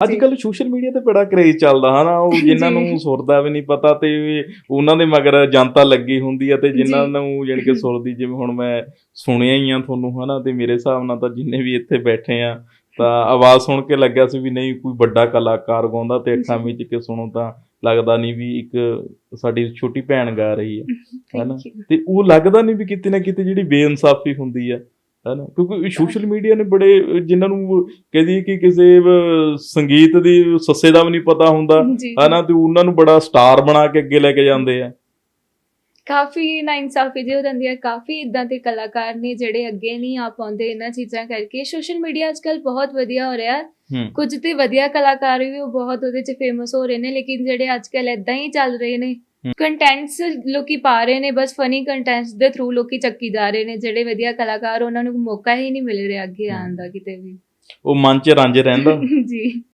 ਅੱਜ ਕੱਲ social media ਤੇ ਬੜਾ ਕਰੇਜ਼ ਚੱਲਦਾ ਹਨਾ ਉਹ ਜਿਨ੍ਹਾਂ। ਨੂੰ ਸੁਰ ਦਾ ਵੀ ਨਹੀਂ ਪਤਾ ਤੇ ਉਹਨਾਂ ਦੇ ਮਗਰ ਜਨਤਾ ਲੱਗੀ ਹੁੰਦੀ ਆ ਤੇ ਜਿਨ੍ਹਾਂ। ਨੂੰ ਜਾਣੀ ਕਿ ਸੁਰ ਦੀ ਜਿਵੇਂ ਹੁਣ ਮੈਂ ਸੁਣਿਆ ਹੀ ਆ ਤੁਹਾਨੂੰ ਹਨਾ ਤੇ ਮੇਰੇ ਹਿਸਾਬ ਨਾਲ ਤਾਂ ਜਿੰਨੇ ਵੀ ਇੱਥੇ ਬੈਠੇ ਆ ਤਾਂ ਆਵਾਜ਼ ਸੁਣ ਕੇ ਲੱਗਿਆ ਸੀ ਵੀ ਨਹੀਂ ਕੋਈ ਵੱਡਾ ਕਲਾਕਾਰ ਗਾਉਂਦਾ ਤੇ ਅੱਖਾਂ। ਵਿੱਚ ਕੇ ਸੁਣੋ ਤਾਂ ਲੱਗਦਾ ਨਹੀਂ ਵੀ ਇੱਕ ਸਾਡੀ ਛੋਟੀ ਭੈਣ ਗਾ ਰਹੀ ਹੈ ਹਨਾ? ਤੇ ਉਹ ਲੱਗਦਾ ਨਹੀਂ ਵੀ ਕਿਤੇ ਨਾ ਕਿਤੇ ਜਿਹੜੀ ਬੇਇਨਸਾਫੀ ਹੁੰਦੀ ਆ ਹਨਾ? ਕਿਉਂਕਿ ਸੋਸ਼ਲ ਮੀਡੀਆ ਨੇ ਬੜੇ ਜਿਨ੍ਹਾਂ ਨੂੰ ਕਹਦੀ ਕਿ ਕਿਸੇ ਸੰਗੀਤ ਦੀ ਸੱਸੇ ਦਾ ਵੀ ਨਹੀਂ ਪਤਾ ਹੁੰਦਾ ਜੀ। ਹਨਾ? ਤੇ ਉਹਨਾਂ ਨੂੰ ਬੜਾ ਸਟਾਰ ਬਣਾ ਕੇ ਅੱਗੇ ਲੈ ਕੇ ਜਾਂਦੇ ਆ। ਕਾਫੀ ਨਾਇਨਸਾਫੀ ਜਿਹੀ ਹੋ ਜਾਂਦੀ ਹੈ ਕਾਫੀ ਇਦਾਂ ਦੇ ਕਲਾਕਾਰ ਨੇ ਜਿਹੜੇ ਅੱਗੇ ਨਹੀਂ ਆ ਪਾਉਂਦੇ ਇਹਨਾਂ ਚੀਜ਼ਾਂ ਕਰਕੇ। ਸੋਸ਼ਲ ਮੀਡੀਆ ਅੱਜਕੱਲ ਬਹੁਤ ਵਧੀਆ ਹੋ ਰਿਹਾ। ਹੈ। ਹੂੰ ਕੁਝ ਤੇ ਵਧੀਆ ਕਲਾਕਾਰ ਵੀ ਉਹ ਬਹੁਤ ਉਹਦੇ ਚ ਫੇਮਸ ਹੋ ਰਹੇ ਨੇ ਲੇਕਿਨ ਜਿਹੜੇ ਅੱਜਕੱਲ ਇਦਾਂ ਹੀ ਚੱਲ ਰਹੇ ਨੇ। ਕੰਟੈਂਟਸ ਲੋਕੀ ਪਾ ਰਹੇ ਨੇ ਬਸ ਫਨੀ ਕੰਟੈਂਟਸ ਦੇ ਥਰੂ ਲੋਕੀ ਚੱਕੀ ਜਾ ਰਹੇ ਨੇ ਜਿਹੜੇ ਵਧੀਆ ਕਲਾਕਾਰ ਉਹਨਾਂ ਨੂੰ ਮੌਕਾ ਹੀ ਨਹੀਂ ਮਿਲ ਰਿਹਾ ਅੱਗੇ ਆਉਣ ਦਾ ਕਿਤੇ ਵੀ। ਉਹ ਮਨ 'ਚ ਰਾਂਝੇ ਰਹਿੰਦਾ। ਜੀ।